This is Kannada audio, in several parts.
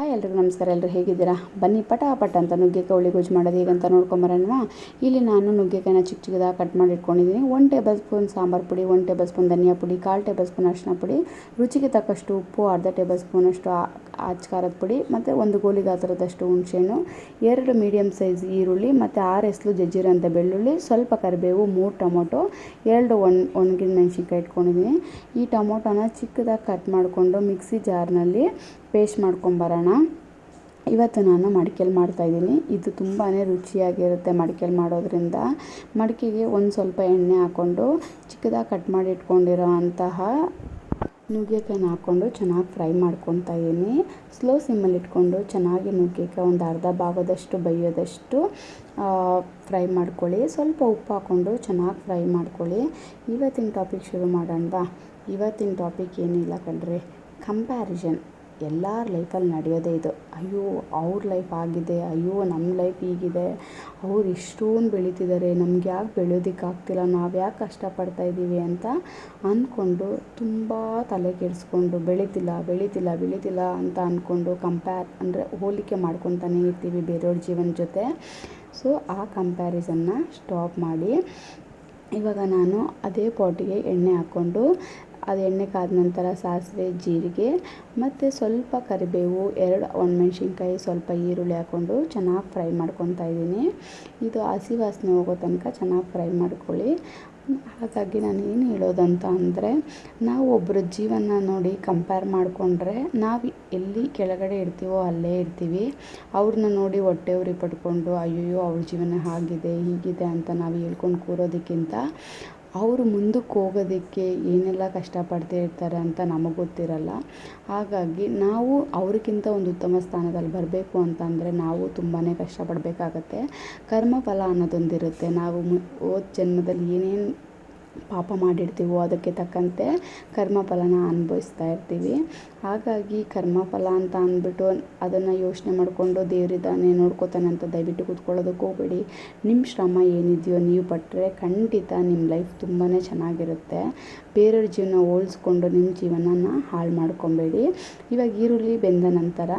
ಹಾಯ್ ಎಲ್ರಿಗೂ ನಮಸ್ಕಾರ. ಎಲ್ಲರೂ ಹೇಗಿದ್ದೀರಾ? ಬನ್ನಿ ಪಟ ಪಟ ಅಂತ ನುಗ್ಗೆಕಾಯಿ ಹುಳಿ ಗೊಜ್ಜು ಮಾಡೋದು ಹೇಗಂತ ನೋಡ್ಕೊಂಬರೋಣ ಇಲ್ಲಿ ನಾನು ನುಗ್ಗೆಕಾಯಿನ ಚಿಕ್ಕ ಚಿಕ್ಕದಾಗಿ ಕಟ್ ಮಾಡಿ ಇಟ್ಕೊಂಡಿದ್ದೀನಿ ಒನ್ ಟೇಬಲ್ ಸ್ಪೂನ್ ಸಾಂಬಾರು ಪುಡಿ ಒನ್ ಟೇಬಲ್ ಸ್ಪೂನ್ ಧನಿಯಾ ಪುಡಿ, ಕಾಲು ಟೇಬಲ್ ಸ್ಪೂನ್ ಅರಿಶಿನ ಪುಡಿ, ರುಚಿಗೆ ತಕ್ಕಷ್ಟು ಉಪ್ಪು, ಅರ್ಧ ಟೇಬಲ್ ಸ್ಪೂನಷ್ಟು ಆಚ್ಕಾರದ ಪುಡಿ, ಮತ್ತು ಒಂದು ಗೋಲಿ ಗಾತ್ರದಷ್ಟು ಹುಣಸೆಹಣ್ಣು, ಎರಡು ಮೀಡಿಯಮ್ ಸೈಜ್ ಈರುಳ್ಳಿ, ಮತ್ತು ಆರು ಎಸ್ಲು ಜಜ್ಜಿರೋಂಥ ಬೆಳ್ಳುಳ್ಳಿ, ಸ್ವಲ್ಪ ಕರಿಬೇವು, ಮೂರು ಟೊಮೊಟೊ, ಎರಡು ಒಣ ಒಣಗಿದ ಮೆಣಸಿನ್ಕಾಯಿ ಇಟ್ಕೊಂಡಿದ್ದೀನಿ. ಈ ಟೊಮೊಟೊನ ಚಿಕ್ಕದಾಗಿ ಕಟ್ ಮಾಡಿಕೊಂಡು ಮಿಕ್ಸಿ ಜಾರ್ನಲ್ಲಿ ಪೇಸ್ಟ್ ಮಾಡ್ಕೊಂಬರೋಣ ಇವತ್ತು ನಾನು ಮಡಿಕೆಲಿ ಮಾಡ್ತಾಯಿದ್ದೀನಿ ಇದು ತುಂಬಾ ರುಚಿಯಾಗಿರುತ್ತೆ ಮಡಿಕೆಲಿ ಮಾಡೋದ್ರಿಂದ. ಮಡಿಕೆಗೆ ಒಂದು ಸ್ವಲ್ಪ ಎಣ್ಣೆ ಹಾಕ್ಕೊಂಡು ಚಿಕ್ಕದಾಗಿ ಕಟ್ ಮಾಡಿ ಇಟ್ಕೊಂಡಿರೋ ಅಂತಹ ನುಗ್ಗೆಕಾಯಿನ ಹಾಕ್ಕೊಂಡು ಚೆನ್ನಾಗಿ ಫ್ರೈ ಮಾಡ್ಕೊತಾ ಇದ್ದೀನಿ. ಸ್ಲೋ ಸಿಮ್ಮಲ್ಲಿ ಇಟ್ಕೊಂಡು ಚೆನ್ನಾಗಿ ನುಗ್ಗೆಕಾಯಿ ಒಂದು ಅರ್ಧ ಭಾಗದಷ್ಟು ಬೈಯೋದಷ್ಟು ಫ್ರೈ ಮಾಡ್ಕೊಳ್ಳಿ. ಸ್ವಲ್ಪ ಉಪ್ಪು ಹಾಕ್ಕೊಂಡು ಚೆನ್ನಾಗಿ ಫ್ರೈ ಮಾಡ್ಕೊಳ್ಳಿ. ಇವತ್ತಿನ ಟಾಪಿಕ್ ಶುರು ಮಾಡೋಣ ಇವತ್ತಿನ ಟಾಪಿಕ್ ಏನಿಲ್ಲ ಕಣ್ರಿ. ಕಂಪ್ಯಾರಿಸನ್. ಎಲ್ಲರ ಲೈಫಲ್ಲಿ ನಡೆಯೋದೇ ಇದು. ಅಯ್ಯೋ, ಅವ್ರ ಲೈಫ್ ಆಗಿದೆ, ಅಯ್ಯೋ ನಮ್ಮ ಲೈಫ್ ಹೀಗಿದೆ. ಅವ್ರು ಇಷ್ಟೊಂದು ಬೆಳೀತಿದ್ದಾರೆ ನಮ್ಗೆ ಯಾಕೆ ಬೆಳೆಯೋದಕ್ಕೆ ಆಗ್ತಿಲ್ಲ, ನಾವು ಯಾಕೆ ಕಷ್ಟಪಡ್ತಾ ಇದ್ದೀವಿ ಅಂತ ಅಂದ್ಕೊಂಡು ತುಂಬ ತಲೆ ಕೆಡಿಸ್ಕೊಂಡು ಬೆಳೀತಿಲ್ಲ ಬೆಳೀತಿಲ್ಲ ಬೆಳೀತಿಲ್ಲ ಅಂತ ಅಂದ್ಕೊಂಡು ಕಂಪೇರ್ ಅಂದರೆ ಹೋಲಿಕೆ ಮಾಡ್ಕೊತಾನೆ ಇರ್ತೀವಿ ಬೇರೆಯವ್ರ ಜೀವನ ಜೊತೆ. ಸೊ ಆ ಕಂಪ್ಯಾರಿಸನ್ನ ಸ್ಟಾಪ್ ಮಾಡಿ. ಇವಾಗ ನಾನು ಅದೇ ಪಾಟಿಗೆ ಎಣ್ಣೆ ಹಾಕ್ಕೊಂಡು ಅದು ಎಣ್ಣೆ ಕಾದ ನಂತರ ಸಾಸಿವೆ, ಜೀರಿಗೆ ಮತ್ತು ಸ್ವಲ್ಪ ಕರಿಬೇವು, ಎರಡು ಒಣಮೆಣ್ಸಿನ್ಕಾಯಿ, ಸ್ವಲ್ಪ ಈರುಳ್ಳಿ ಹಾಕ್ಕೊಂಡು ಚೆನ್ನಾಗಿ ಫ್ರೈ ಮಾಡ್ಕೊತಾ ಇದ್ದೀನಿ. ಇದು ಹಸಿ ವಾಸನೆ ಹೋಗೋ ತನಕ ಚೆನ್ನಾಗಿ ಫ್ರೈ ಮಾಡ್ಕೊಳ್ಳಿ. ಹಾಗಾಗಿ ನಾನು ಏನು ಹೇಳೋದಂತ ಅಂದರೆ, ನಾವು ಒಬ್ಬರ ಜೀವನ ನೋಡಿ ಕಂಪೇರ್ ಮಾಡಿಕೊಂಡ್ರೆ ನಾವು ಎಲ್ಲಿ ಕೆಳಗಡೆ ಇರ್ತೀವೋ ಅಲ್ಲೇ ಇರ್ತೀವಿ. ಅವ್ರನ್ನ ನೋಡಿ ಹೊಟ್ಟೆ ಪಡ್ಕೊಂಡು ಅಯ್ಯೋ ಅವ್ರ ಜೀವನ ಹಾಗಿದೆ, ಹೀಗಿದೆ ಅಂತ ನಾವು ಹೇಳ್ಕೊಂಡು ಕೂರೋದಕ್ಕಿಂತ ಅವರು ಮುಂದಕ್ಕೆ ಹೋಗೋದಕ್ಕೆ ಏನೆಲ್ಲ ಕಷ್ಟಪಡ್ತಾ ಇರ್ತಾರೆ ಅಂತ ನಮಗೆ ಗೊತ್ತಿರಲ್ಲ. ಹಾಗಾಗಿ ನಾವು ಅವ್ರಿಗಿಂತ ಒಂದು ಉತ್ತಮ ಸ್ಥಾನದಲ್ಲಿ ಬರಬೇಕು ಅಂತಂದರೆ ನಾವು ತುಂಬಾ ಕಷ್ಟಪಡಬೇಕಾಗತ್ತೆ. ಕರ್ಮಫಲ ಅನ್ನೋದೊಂದಿರುತ್ತೆ. ನಾವು ಮು ಹೋದ ಜನ್ಮದಲ್ಲಿ ಏನೇನು ಪಾಪ ಮಾಡಿರ್ತೀವೋ ಅದಕ್ಕೆ ತಕ್ಕಂತೆ ಕರ್ಮಫಲನ ಅನುಭವಿಸ್ತಾ ಇರ್ತೀವಿ. ಹಾಗಾಗಿ ಕರ್ಮಫಲ ಅಂತ ಅಂದ್ಬಿಟ್ಟು ಅದನ್ನು ಯೋಚನೆ ಮಾಡಿಕೊಂಡು ದೇವರಿದ್ದಾನೆ ನೋಡ್ಕೋತಾನೆ ಅಂತ ದಯವಿಟ್ಟು ಕೂತ್ಕೊಳ್ಳೋದಕ್ಕೆ ಹೋಗಬೇಡಿ. ನಿಮ್ಮ ಶ್ರಮ ಏನಿದೆಯೋ ನೀವು ಪಟ್ಟರೆ ಖಂಡಿತ ನಿಮ್ಮ ಲೈಫ್ ತುಂಬಾ ಚೆನ್ನಾಗಿರುತ್ತೆ. ಬೇರೆಯವ್ರ ಜೀವನ ಹೋಲಿಸ್ಕೊಂಡು ನಿಮ್ಮ ಜೀವನನ ಹಾಳು ಮಾಡ್ಕೊಬೇಡಿ. ಇವಾಗ ಈರುಳ್ಳಿ ಬೆಂದ ನಂತರ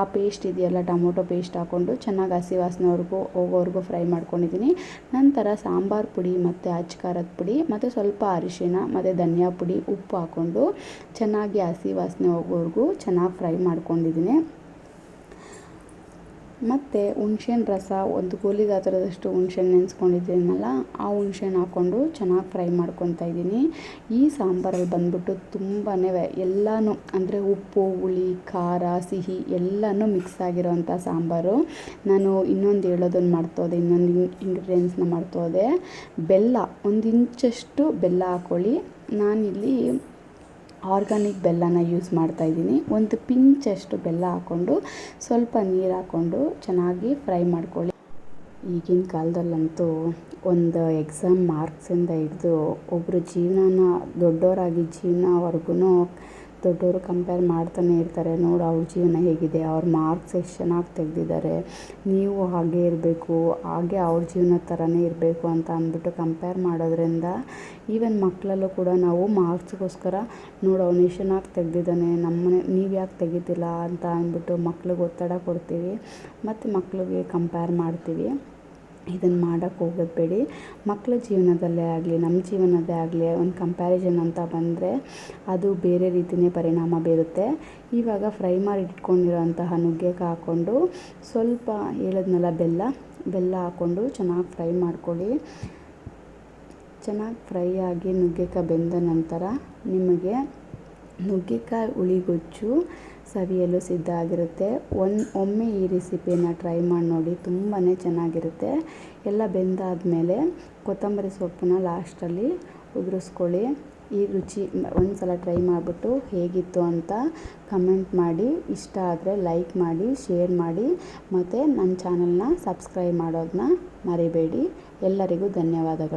ಆ ಪೇಸ್ಟ್ ಇದೆಯಲ್ಲ, ಟೊಮೊಟೊ ಪೇಸ್ಟ್ ಹಾಕ್ಕೊಂಡು ಚೆನ್ನಾಗಿ ಹಸಿ ವಾಸನೆವರೆಗೂ ಹೋಗೋವರೆಗೂ ಫ್ರೈ ಮಾಡ್ಕೊಂಡಿದ್ದೀನಿ. ನಂತರ ಸಾಂಬಾರು ಪುಡಿ ಮತ್ತು ಅಚ್ಚ ಖಾರದ ಪುಡಿ ಮತ್ತು ಸ್ವಲ್ಪ ಅರಿಶಿನ ಮತ್ತು ಧನಿಯಾ ಪುಡಿ ಉಪ್ಪು ಹಾಕ್ಕೊಂಡು ಚೆನ್ನಾಗಿ ಹಸಿ ವಾಸನೆ ಹೋಗೋವರೆಗೂ ಚೆನ್ನಾಗಿ ಫ್ರೈ ಮಾಡ್ಕೊಂಡಿದ್ದೀನಿ. ಮತ್ತು ಹುಣ್ಸೆಹಣ್ಣು ರಸ, ಒಂದು ಗೋಲಿ ಗಾತ್ರದಷ್ಟು ಹುಣ್ಸೆಹಣ್ಣು ನೆನೆಸ್ಕೊಂಡಿದ್ದೀನಲ್ಲ, ಆ ಹುಣ್ಸೆಹಣ್ಣು ಹಾಕ್ಕೊಂಡು ಚೆನ್ನಾಗಿ ಫ್ರೈ ಮಾಡ್ಕೊತಾ ಇದ್ದೀನಿ. ಈ ಸಾಂಬಾರಲ್ಲಿ ಬಂದ್ಬಿಟ್ಟು ತುಂಬಾ ಎಲ್ಲನೂ, ಅಂದರೆ ಉಪ್ಪು, ಹುಳಿ, ಖಾರ, ಸಿಹಿ ಎಲ್ಲನೂ ಮಿಕ್ಸ್ ಆಗಿರೋವಂಥ ಸಾಂಬಾರು. ನಾನು ಇನ್ನೊಂದು ಹೇಳೋದನ್ನು ಮಾಡ್ತೋದೆ ಇನ್ನೊಂದು ಇಂಗ್ರೀಡಿಯೆಂಟ್ಸ್ನ ಮಾಡ್ತೋದೆ ಬೆಲ್ಲ, ಒಂದು ಇಂಚಷ್ಟು ಬೆಲ್ಲ ಹಾಕ್ಕೊಳ್ಳಿ ನಾನಿಲ್ಲಿ ಆರ್ಗಾನಿಕ್ ಬೆಲ್ಲನ ಯೂಸ್ ಮಾಡ್ತಾಯಿದ್ದೀನಿ ಒಂದು ಪಿಂಚಷ್ಟು ಬೆಲ್ಲ ಹಾಕ್ಕೊಂಡು ಸ್ವಲ್ಪ ನೀರು ಹಾಕ್ಕೊಂಡು ಚೆನ್ನಾಗಿ ಫ್ರೈ ಮಾಡ್ಕೊಳ್ಳಿ. ಈಗಿನ ಕಾಲದಲ್ಲಂತೂ ಒಂದು ಎಕ್ಸಾಮ್ ಮಾರ್ಕ್ಸಿಂದ ಹಿಡಿದು ಒಬ್ಬರು ಜೀವನನ ದೊಡ್ಡವರಾಗಿ ಜೀವನವರೆಗೂ ದೊಡ್ಡವರು ಕಂಪೇರ್ ಮಾಡ್ತಾನೆ ಇರ್ತಾರೆ. ನೋಡು, ಅವ್ರ ಜೀವನ ಹೇಗಿದೆ, ಅವ್ರ ಮಾರ್ಕ್ಸ್ ಎಷ್ಟು ಚೆನ್ನಾಗಿ ತೆಗೆದಿದ್ದಾರೆ. ನೀವು ಹಾಗೆ ಇರಬೇಕು, ಹಾಗೆ ಅವ್ರ ಜೀವನ ಥರನೇ ಇರಬೇಕು ಅಂತ ಅಂದ್ಬಿಟ್ಟು ಕಂಪೇರ್ ಮಾಡೋದ್ರಿಂದ ಈವನ್ ಮಕ್ಕಳಲ್ಲೂ ಕೂಡ ನಾವು ಮಾರ್ಕ್ಸ್ಗೋಸ್ಕರ ನೋಡು, ಅವ್ನು ಎಷ್ಟು ಚೆನ್ನಾಗಿ ತೆಗೆದಿದ್ದಾನೆ, ನಮ್ಮನೆ, ನೀವು ಯಾಕೆ ತೆಗಿತಿಲ್ಲ ಅಂತ ಅಂದ್ಬಿಟ್ಟು ಮಕ್ಳಿಗೆ ಒತ್ತಡ ಕೊಡ್ತೀವಿ. ಮತ್ತು ಮಕ್ಳಿಗೆ ಕಂಪೇರ್ ಮಾಡ್ತೀವಿ. ಇದನ್ನು ಮಾಡೋಕ್ಕೆ ಹೋಗಬೇಡಿ ಮಕ್ಕಳ ಜೀವನದಲ್ಲೇ ಆಗಲಿ ನಮ್ಮ ಜೀವನದೇ ಆಗಲಿ ಒಂದು ಕಂಪ್ಯಾರಿಸನ್ ಅಂತ ಬಂದರೆ ಅದು ಬೇರೆ ರೀತಿಯೇ ಪರಿಣಾಮ ಬೀರುತ್ತೆ. ಇವಾಗ ಫ್ರೈ ಮಾಡಿ ಇಟ್ಕೊಂಡಿರೋಂತಹ ನುಗ್ಗೆಕಾಯಿ ಹಾಕ್ಕೊಂಡು ಸ್ವಲ್ಪ ಹೇಳಿದ್ನಲ್ಲ, ಬೆಲ್ಲ ಬೆಲ್ಲ ಹಾಕ್ಕೊಂಡು ಚೆನ್ನಾಗಿ ಫ್ರೈ ಮಾಡ್ಕೊಳ್ಳಿ. ಚೆನ್ನಾಗಿ ಫ್ರೈ ಆಗಿ ನುಗ್ಗೆಕಾಯಿ ಬೆಂದ ನಂತರ ನಿಮಗೆ ನುಗ್ಗೆಕಾಯಿ ಹುಳಿಗೊಜ್ಜು ಸವಿಯಲು ಸಿದ್ಧ ಆಗಿರುತ್ತೆ. ಒನ್, ಒಮ್ಮೆ ಈ ರೆಸಿಪಿಯನ್ನು ಟ್ರೈ ಮಾಡಿ ನೋಡಿ ತುಂಬಾ ಚೆನ್ನಾಗಿರುತ್ತೆ. ಎಲ್ಲ ಬೆಂದಾದಮೇಲೆ ಕೊತ್ತಂಬರಿ ಸೊಪ್ಪನ್ನ ಲಾಸ್ಟಲ್ಲಿ ಉದುರಿಸ್ಕೊಳ್ಳಿ. ಈ ರುಚಿ ಒಂದು ಸಲ ಟ್ರೈ ಮಾಡಿಬಿಟ್ಟು ಹೇಗಿತ್ತು ಅಂತ ಕಮೆಂಟ್ ಮಾಡಿ. ಇಷ್ಟ ಆದರೆ ಲೈಕ್ ಮಾಡಿ, ಶೇರ್ ಮಾಡಿ. ಮತ್ತು ನನ್ನ ಚಾನಲ್ನ ಸಬ್ಸ್ಕ್ರೈಬ್ ಮಾಡೋದನ್ನ ಮರಿಬೇಡಿ. ಎಲ್ಲರಿಗೂ ಧನ್ಯವಾದಗಳು.